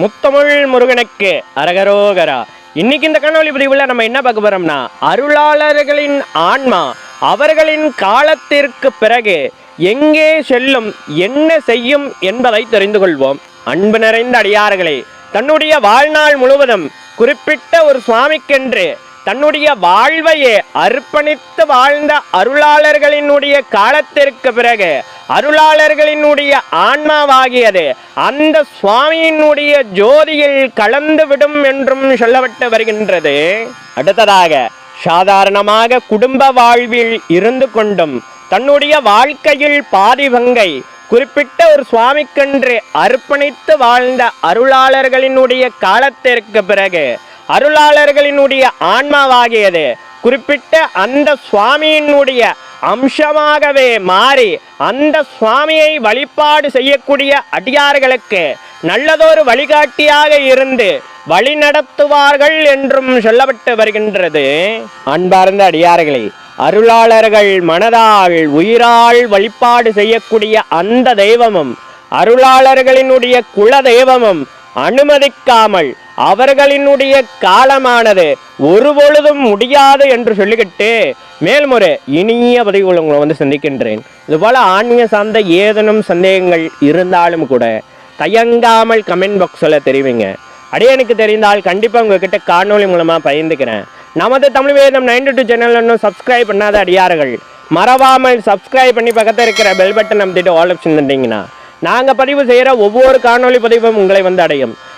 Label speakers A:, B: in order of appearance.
A: முத்தமிழ் முருகனுக்கு அரகரோகரா. இன்னைக்கு இந்த கண்ணொலி பதிவுல நம்ம என்ன பார்க்க போறோம்னா அருளாளர்களின் ஆன்மா அவர்களின் காலத்திற்கு பிறகு எங்கே செல்லும் என்ன செய்யும் என்பதை தெரிந்து கொள்வோம். அன்பு நிறைந்த அடியார்களே தன்னுடைய வாழ்நாள் முழுவதும் குறிப்பிட்ட ஒரு சுவாமிக்கென்று தன்னுடைய வாழ்வையே அர்ப்பணித்து வாழ்ந்த அருளாளர்களினுடைய காலத்திற்கு பிறகு அருளாளர்களினுடைய ஆன்மாவாகியது அந்த சுவாமியினுடைய ஜோதியில் கலந்து விடும் என்றும் சொல்லப்பட்டு வருகின்றது. அடுத்ததாக சாதாரணமாக குடும்ப வாழ்வில் இருந்து கொண்டும் தன்னுடைய வாழ்க்கையில் பாதி பங்கை குறிப்பிட்ட ஒரு சுவாமிக்கென்று அர்ப்பணித்து வாழ்ந்த அருளாளர்களினுடைய காலத்திற்கு பிறகு அருளாளர்களினுடைய ஆன்மாவாகியது. குறிப்பிட்ட அந்த சுவாமியினுடைய அம்சமாகவே மாறி அந்த சுவாமியை வழிபாடு செய்யக்கூடிய அடியார்களுக்கு நல்லதொரு வழிகாட்டியாக இருந்து வழி நடத்துவார்கள் என்றும் சொல்லப்பட்டு வருகின்றது. அன்பார்ந்த அடியார்களே அருளாளர்கள் மனதால் உயிரால் வழிபாடு செய்யக்கூடிய அந்த தெய்வமும் அருளாளர்களினுடைய குல தெய்வமும் அனுமதிக்காமல் அவர்களினுடைய காலமானது ஒரு பொழுதும் முடியாது என்று சொல்லிக்கிட்டு மேல்முறை இனிய பதிவுகள் உங்களை வந்து சந்திக்கின்றேன். இதுபோல் ஆன்மீக சார்ந்த ஏதேனும் சந்தேகங்கள் இருந்தாலும் கூட தயங்காமல் கமெண்ட் பாக்ஸில் தெரிவிங்க. அடியனுக்கு தெரிந்தால் கண்டிப்பாக உங்ககிட்ட காணொளி மூலமாக பயந்துக்கிறேன் நமது Tamil Vedam ninety two channel இன்னும் சப்ஸ்கிரைப் பண்ணாத அடியார்கள் மறவாமல் சப்ஸ்கிரைப் பண்ணி பக்கத்தில் இருக்கிற பெல் பட்டன் நம்பிட்டு ஆல் ஆப்ஷன் தந்தீங்கன்னா நாங்கள் பதிவு செய்கிற ஒவ்வொரு காணொளி பதிவும் உங்களை வந்து அடையும்.